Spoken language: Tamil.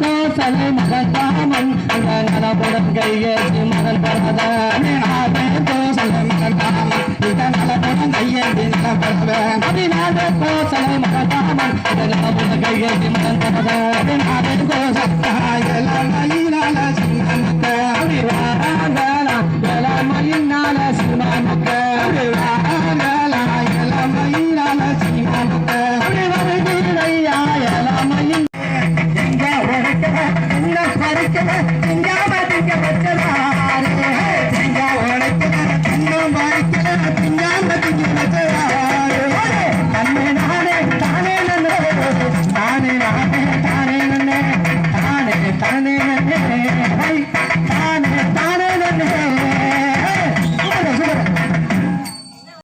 கோசல் மகத்தாமன் அந்த நலபுடன் கையேற்றி பச்சவா திங்க பச்சவா